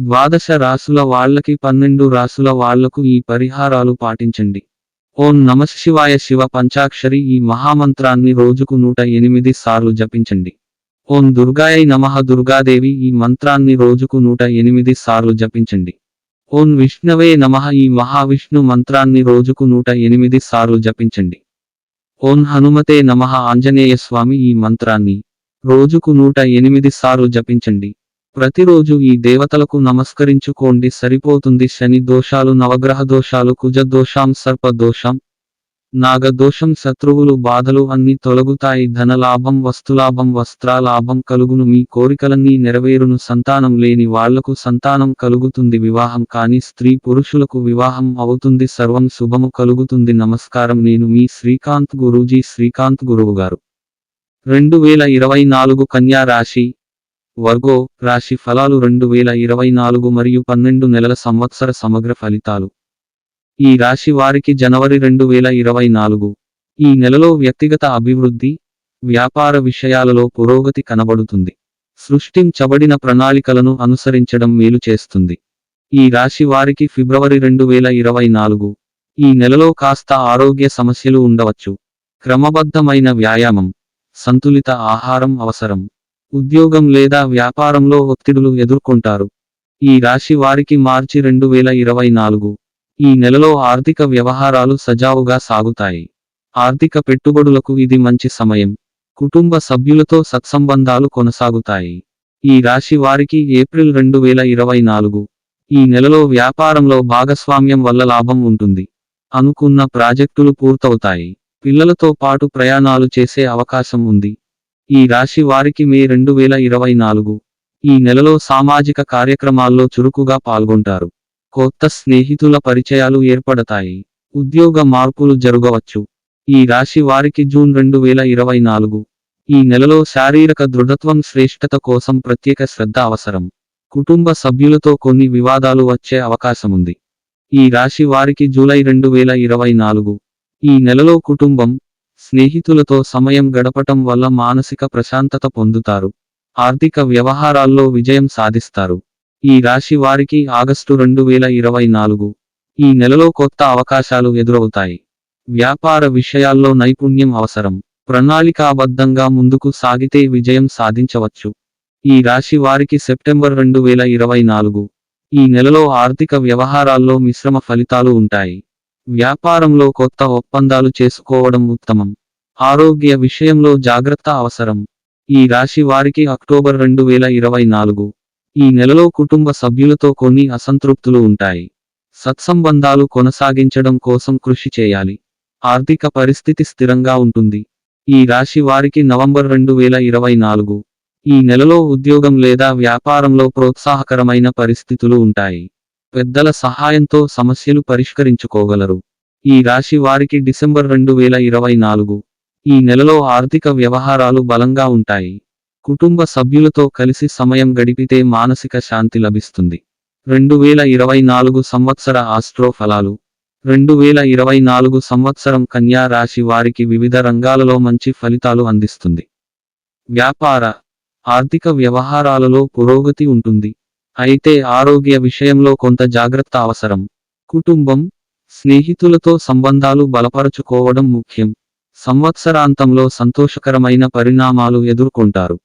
ద్వాదశ రాసుల వాళ్ళకి పన్నెండు రాసుల వాళ్ళకు ఈ పరిహారాలు పాటించండి. ఓం నమశివాయ శివ పంచాక్షరి ఈ మహామంత్రాన్ని రోజుకు నూట ఎనిమిది సార్లు జపించండి. ఓం దుర్గాయై నమః దుర్గాదేవి ఈ మంత్రాన్ని రోజుకు నూట ఎనిమిది సార్లు జపించండి. ఓం విష్ణవే నమః ఈ మహావిష్ణు మంత్రాన్ని రోజుకు నూట ఎనిమిది సార్లు జపించండి. ఓం హనుమతే నమః ఆంజనేయ స్వామి ఈ మంత్రాన్ని రోజుకు నూట ఎనిమిది సార్లు జపించండి. ప్రతిరోజు ఈ దేవతలకు నమస్కరించుకోండి. సరిపోతుంది శని దోషాలు నవగ్రహ దోషాలు కుజ దోషాం సర్ప దోషం నాగదోషం శత్రువులు బాధలు అన్ని తొలగుతాయి. ధనలాభం వస్తులాభం వస్త్రాలాభం కలుగును. మీ కోరికలన్నీ నెరవేరును. సంతానం లేని వాళ్ళకు సంతానం కలుగుతుంది. వివాహం కాని స్త్రీ పురుషులకు వివాహం అవుతుంది. సర్వం శుభము కలుగుతుంది. నమస్కారం. నేను మీ శ్రీకాంత్ గురూజీ శ్రీకాంత్ గురువు గారు రెండు వేల ఇరవై నాలుగు కన్యా రాశి వర్గో రాశి ఫలాలు రెండు వేల ఇరవై నాలుగు మరియు పన్నెండు నెలల సంవత్సర సమగ్ర ఫలితాలు. ఈ రాశి వారికి జనవరి రెండు వేల ఇరవై నాలుగు. ఈ నెలలో వ్యక్తిగత అభివృద్ధి వ్యాపార విషయాలలో పురోగతి కనబడుతుంది. సృష్టించబడిన ప్రణాళికలను అనుసరించడం మేలు చేస్తుంది. ఈ రాశి వారికి ఫిబ్రవరి రెండు వేల ఇరవై నాలుగు. ఈ నెలలో కాస్త ఆరోగ్య సమస్యలు ఉండవచ్చు. క్రమబద్ధమైన వ్యాయామం సంతులిత ఆహారం అవసరం. ఉద్యోగం లేదా వ్యాపారంలో ఒత్తిడులు ఎదుర్కొంటారు. ఈ రాశి వారికి మార్చి రెండు వేల ఇరవై నాలుగు. ఈ నెలలో ఆర్థిక వ్యవహారాలు సజావుగా సాగుతాయి. ఆర్థిక పెట్టుబడులకు ఇది మంచి సమయం. కుటుంబ సభ్యులతో సత్సంబంధాలు కొనసాగుతాయి. ఈ రాశి వారికి ఏప్రిల్ రెండు వేల ఇరవై నాలుగు. ఈ నెలలో వ్యాపారంలో భాగస్వామ్యం వల్ల లాభం ఉంటుంది. అనుకున్న ప్రాజెక్టులు పూర్తవుతాయి. పిల్లలతో పాటు ప్రయాణాలు చేసే అవకాశం ఉంది. ఈ రాశి వారికి మే రెండు వేల ఇరవై నాలుగు. ఈ నెలలో సామాజిక కార్యక్రమాల్లో చురుకుగా పాల్గొంటారు. కొత్త స్నేహితుల పరిచయాలు ఏర్పడతాయి. ఉద్యోగ మార్పులు జరగవచ్చు. ఈ రాశి వారికి జూన్ రెండు వేల ఇరవై నాలుగు. ఈ నెలలో శారీరక దృఢత్వం శ్రేష్టత కోసం ప్రత్యేక శ్రద్ధ అవసరం. కుటుంబ సభ్యులతో కొన్ని వివాదాలు వచ్చే అవకాశముంది. ఈ రాశి వారికి జూలై రెండు వేల ఇరవై నాలుగు. ఈ నెలలో కుటుంబం స్నేహితులతో సమయం గడపటం వల్ల మానసిక ప్రశాంతత పొందుతారు. ఆర్థిక వ్యవహారాల్లో విజయం సాధిస్తారు. ఈ రాశి వారికి ఆగస్టు రెండు వేల ఇరవై నాలుగు. ఈ నెలలో కొత్త అవకాశాలు ఎదురవుతాయి. వ్యాపార విషయాల్లో నైపుణ్యం అవసరం. ప్రణాళికాబద్ధంగా ముందుకు సాగితే విజయం సాధించవచ్చు. ఈ రాశి వారికి సెప్టెంబర్ రెండు వేల ఇరవై నాలుగు. ఈ నెలలో ఆర్థిక వ్యవహారాల్లో మిశ్రమ ఫలితాలు ఉంటాయి. వ్యాపారంలో కొత్త ఒప్పందాలు చేసుకోవడం ఉత్తమం. ఆరోగ్య విషయంలో జాగ్రత్త అవసరం. ఈ రాశి వారికి అక్టోబర్ రెండు వేల ఇరవై నాలుగు. ఈ నెలలో కుటుంబ సభ్యులతో కొన్ని అసంతృప్తులు ఉంటాయి. సత్సంబంధాలు కొనసాగించడం కోసం కృషి చేయాలి. ఆర్థిక పరిస్థితి స్థిరంగా ఉంటుంది. ఈ రాశి వారికి నవంబర్ రెండు వేల ఇరవై నాలుగు. ఈ నెలలో ఉద్యోగం లేదా వ్యాపారంలో ప్రోత్సాహకరమైన పరిస్థితులు ఉంటాయి. పెద్దల సహాయంతో సమస్యలు పరిష్కరించుకోగలరు. ఈ రాశి వారికి డిసెంబర్ రెండు వేల ఇరవై నాలుగు. ఈ నెలలో ఆర్థిక వ్యవహారాలు బలంగా ఉంటాయి. కుటుంబ సభ్యులతో కలిసి సమయం గడిపితే మానసిక శాంతి లభిస్తుంది. రెండు వేల ఇరవై నాలుగు సంవత్సర ఆస్ట్రో ఫలాలు రెండు వేల ఇరవై నాలుగు సంవత్సరం కన్యా రాశి వారికి వివిధ రంగాలలో మంచి ఫలితాలు అందిస్తుంది. వ్యాపార ఆర్థిక వ్యవహారాలలో పురోగతి ఉంటుంది. అయితే ఆరోగ్య విషయంలో కొంత జాగ్రత్త అవసరం. కుటుంబం స్నేహితులతో సంబంధాలు బలపరచుకోవడం ముఖ్యం. సంవత్సరాంతంలో సంతోషకరమైన పరిణామాలు ఎదుర్కొంటారు.